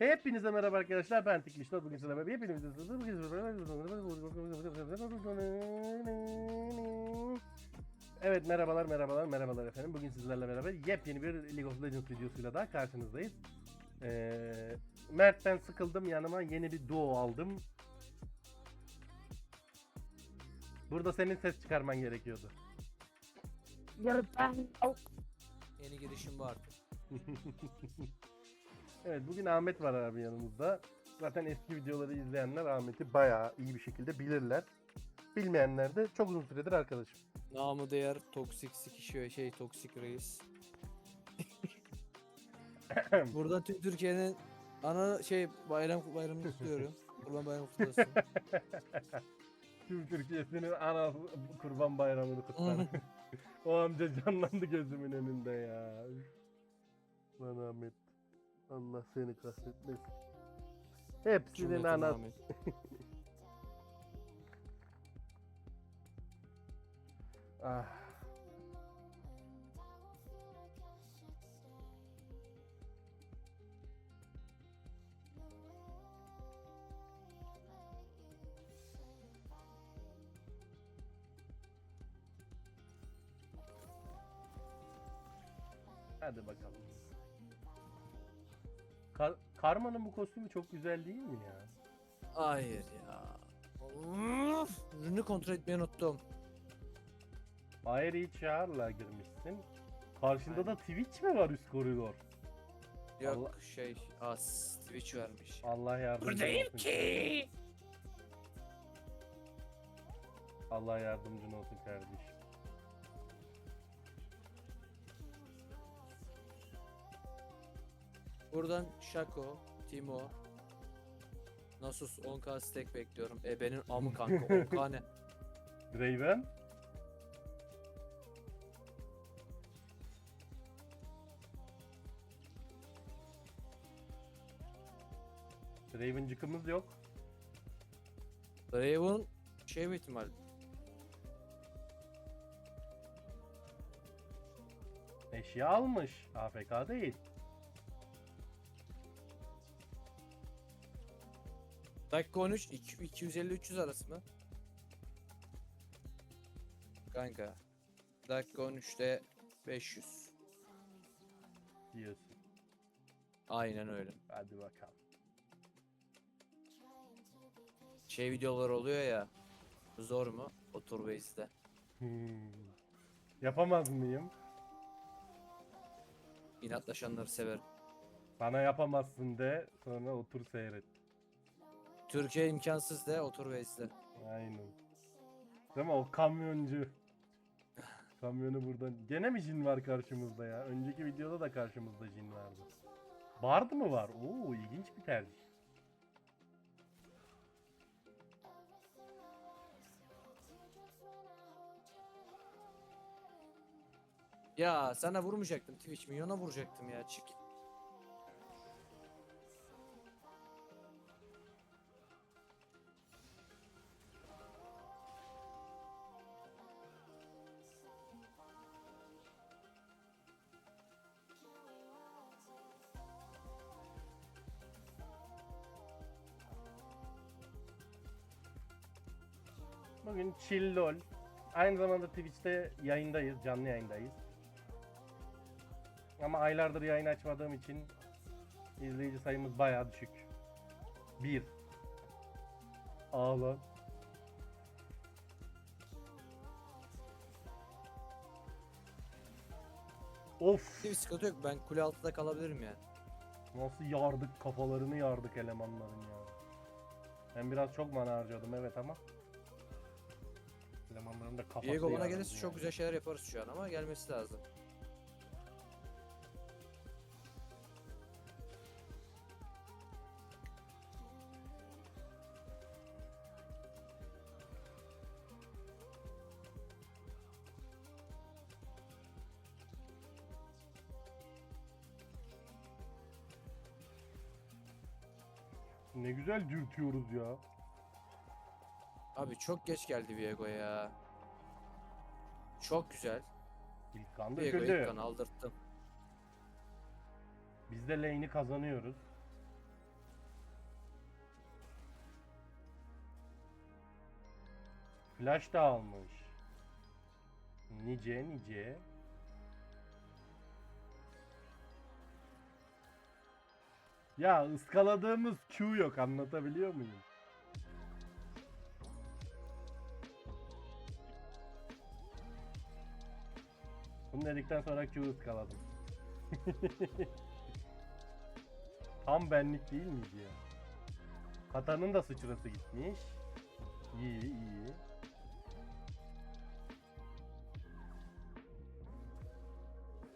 Hepinize merhaba arkadaşlar. Ben Tikmişler. Bugün sizlerle beraber hepinize Evet merhabalar merhabalar merhabalar efendim. Bugün sizlerle beraber yepyeni bir League of Legends videosuyla daha karşınızdayız. Ee, Mert'ten sıkıldım yanıma yeni bir duo aldım. Burada senin ses çıkarman gerekiyordu. Yeni girişim bu artık. Evet bugün Ahmet var abi yanımızda. Zaten eski videoları izleyenler Ahmet'i bayağı iyi bir şekilde bilirler. Bilmeyenler de çok uzun süredir arkadaşım. Namı değer toksik sikişiyor şey toksik reis. Buradan tüm Türkiye'nin ana şey bayram bayramını kutluyorum. Kurban bayramı kutlu olsun. Tüm Türkiye'sinin ana kurban bayramını kutlar. o amca canlandı gözümün önünde ya. Lan Ahmet. Allah seni kahretmesin. Hepsinin Cümleten ana. Ahmet. Ah. Hadi bakalım. Kar Karma'nın bu kostümü çok güzel değil mi ya? Hayır ya. Of, Ürünü kontrol etmeyi unuttum. Ayrı çağırla girmişsin. Karşında da Twitch mi var üst koridor? Yok Allah- şey as Twitch vermiş. Allah yardımcın Buradayım olsun. ki. Allah yardımcın olsun kardeşim. Buradan Shaco, Timo, Nasus 10k stack bekliyorum. E benim amı kanka 10k ne? Draven. Dravencıkımız yok. Draven şey bir ihtimal. Eşya almış. AFK değil. Dakika 13 iki- 250 300 arası mı? Kanka. Dakika 13'te 500. Diyorsun. Aynen öyle. Hadi bakalım. Şey videolar oluyor ya. Zor mu? Otur ve izle. Hmm. Yapamaz mıyım? İnatlaşanları severim. Bana yapamazsın de sonra otur seyret. Türkiye imkansız de otur ve izle. Aynen. Değil mi o kamyoncu? Kamyonu buradan. Gene mi jin var karşımızda ya? Önceki videoda da karşımızda jin vardı. Bard mı var? Oo ilginç bir tercih. Ya sana vurmayacaktım Twitch milyona vuracaktım ya çık. Bugün chill lol. Aynı zamanda Twitch'te yayındayız, canlı yayındayız. Ama aylardır yayın açmadığım için izleyici sayımız bayağı düşük. Bir. Ağla. Of. Twitch sıkıntı yok ben kule altında kalabilirim yani. Nasıl yardık kafalarını yardık elemanların ya. Ben biraz çok mana harcadım evet ama. Elemanların da kafası Diego bana yarıldı gelirse çok yani. güzel şeyler yaparız şu an ama gelmesi lazım. Ne güzel dürtüyoruz ya. Abi çok geç geldi Viego ya. Çok güzel. İlk kan da ilk kan aldırttım. Biz de lane'i kazanıyoruz. Flash da almış. Nice nice. Ya ıskaladığımız Q yok anlatabiliyor muyum? Bunu dedikten sonra Q ıskaladım. Tam benlik değil miydi ya? Katanın da sıçrası gitmiş. İyi iyi.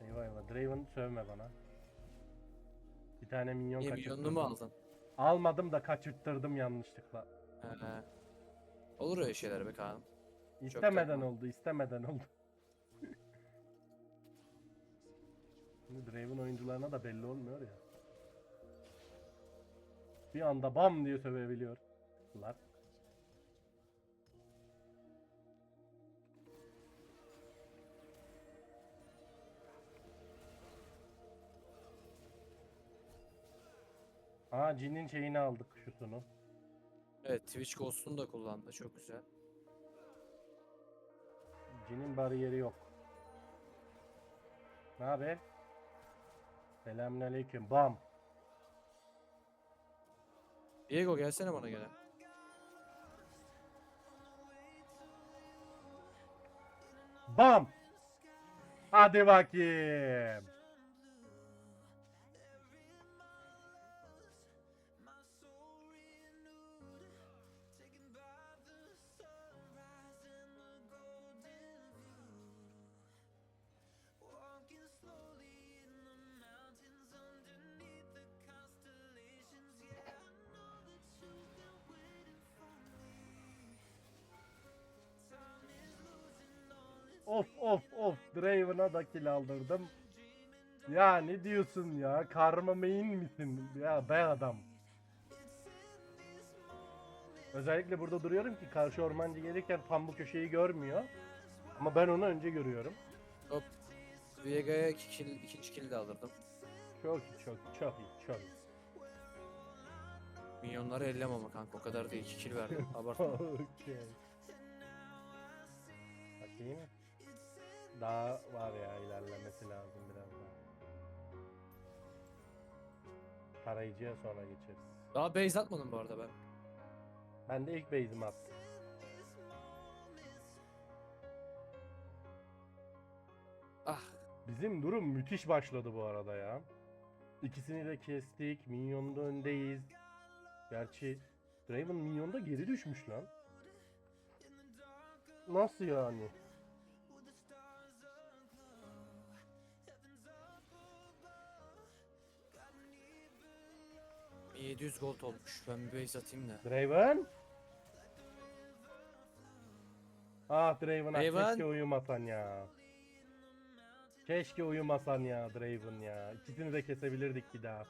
Eyvah eyvah. Draven sövme bana. Bir tane minyon Niye kaçırttım. milyonunu mu aldın? Almadım da kaçırttırdım yanlışlıkla. He. Olur öyle şeyler be Kaan. İstemeden oldu, istemeden oldu. Draven oyuncularına da belli olmuyor ya. Bir anda bam diye sövebiliyorlar. Aa Jin'in şeyini aldık şusunu. Evet Twitch Ghost'unu da kullandı. Çok güzel. Jin'in bariyeri yok. Ne haber? Selamünaleyküm. Bam. Diego gelsene bana gene. Bam. Hadi bakayım. Of of of Draven'a da kill aldırdım. Ya ne diyorsun ya? Karma main misin? Ya be adam. Özellikle burada duruyorum ki karşı ormancı gelirken tam bu köşeyi görmüyor. Ama ben onu önce görüyorum. Hop. Viega'ya iki kill, ikinci kill de alırdım. Çok iyi, çok iyi, çok iyi, çok iyi. Minyonları ellem ama kanka o kadar değil. iki kill verdim. Abartma. Okey. Bakayım. Daha var ya ilerlemesi lazım biraz daha. Tarayıcıya sonra geçeriz. Daha base atmadım bu arada ben. Ben de ilk base'imi attım. Ah. Bizim durum müthiş başladı bu arada ya. İkisini de kestik. Minyonda öndeyiz. Gerçi Draven minyonda geri düşmüş lan. Nasıl yani? 700 gold olmuş. Ben bir base atayım da. Draven? Ah Draven, ah, Draven. keşke uyumasan ya. Keşke uyumasan ya Draven ya. İkisini de kesebilirdik bir daha.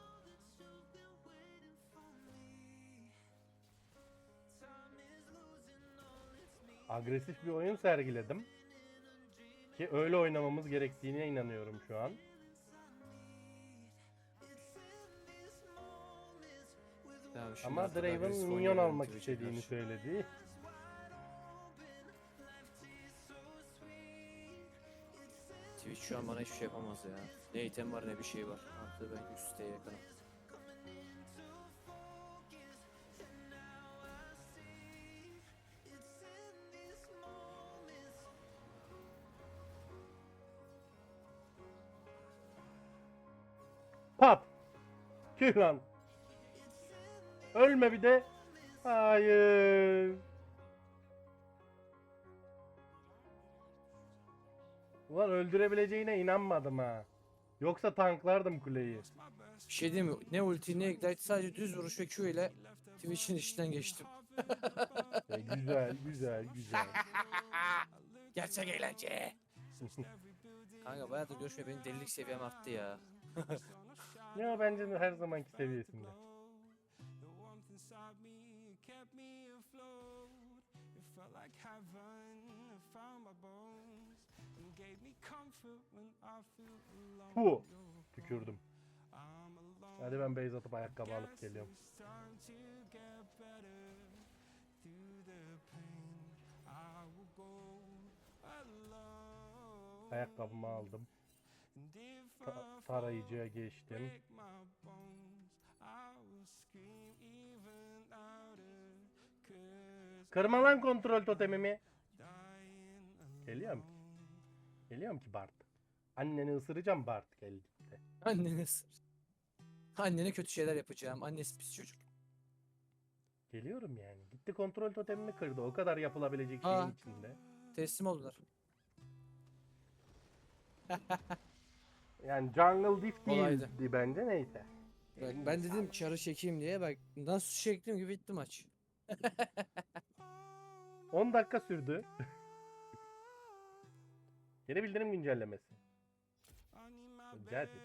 Agresif bir oyun sergiledim. Ki öyle oynamamız gerektiğine inanıyorum şu an. Şimdi Ama Draven minyon almak istediğini söyledi. Twitch şu an bana hiçbir şey yapamaz ya. Ne item var ne bir şey var. Artık ben üst siteye yakınım. Pat. Tüh lan. Ölme bir de. Hayır. Ulan öldürebileceğine inanmadım ha. Yoksa tanklardım kuleyi. Bir şey diyeyim mi? Ne ulti ne ignite sadece düz vuruş ve Q ile Twitch'in içinden geçtim. E, güzel, güzel, güzel. Gerçek eğlence. Kanka bayağıdır görüşme benim delilik seviyem arttı ya. ya bence de her zamanki seviyesinde. Fu. Tükürdüm. Hadi ben base atıp ayakkabı alıp geliyorum. Ayakkabımı aldım. Ta- tarayıcıya geçtim. Kırma lan kontrol totemimi. dying alone. Geliyor mu? Geliyor mu ki Bart? Anneni ısıracağım Bart geldiğinde. Annene sır. Annene kötü şeyler yapacağım. Annesi pis çocuk. Geliyorum yani. Gitti kontrol totemimi kırdı. O kadar yapılabilecek şeyin Aa. içinde. Teslim oldular. Yani Jungle Diff Kolaydı. değildi bence neyse. Bak ben dedim çarı çekeyim diye bak nasıl çektim gibi bitti maç. 10 dakika sürdü. Geri bildirim güncellemesi. Rica ederim.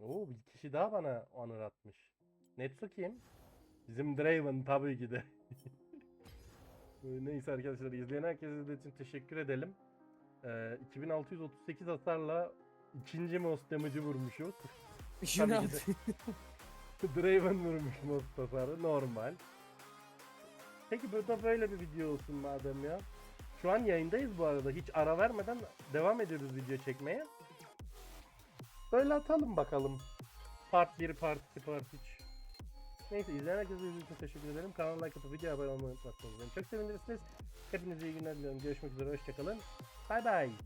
Oo bir kişi daha bana onur atmış. Netsu kim? Bizim Draven tabii ki de. Neyse arkadaşlar izleyen herkese de için teşekkür edelim. Ee, 2638 hasarla ikinci most damage'ı vurmuşuz. Tabii ki aldı. Draven vurmuş most hasarı normal. Peki bu da böyle bir video olsun madem ya. Şu an yayındayız bu arada. Hiç ara vermeden devam ediyoruz video çekmeye. Böyle atalım bakalım. Part 1, Part 2, Part 3. Neyse izleyen herkese izlediğiniz için teşekkür ederim. Kanala like atıp video abone olmayı unutmazsanız beni çok sevinirsiniz. Hepinize iyi günler diliyorum. Görüşmek üzere. Hoşçakalın. Bay bay.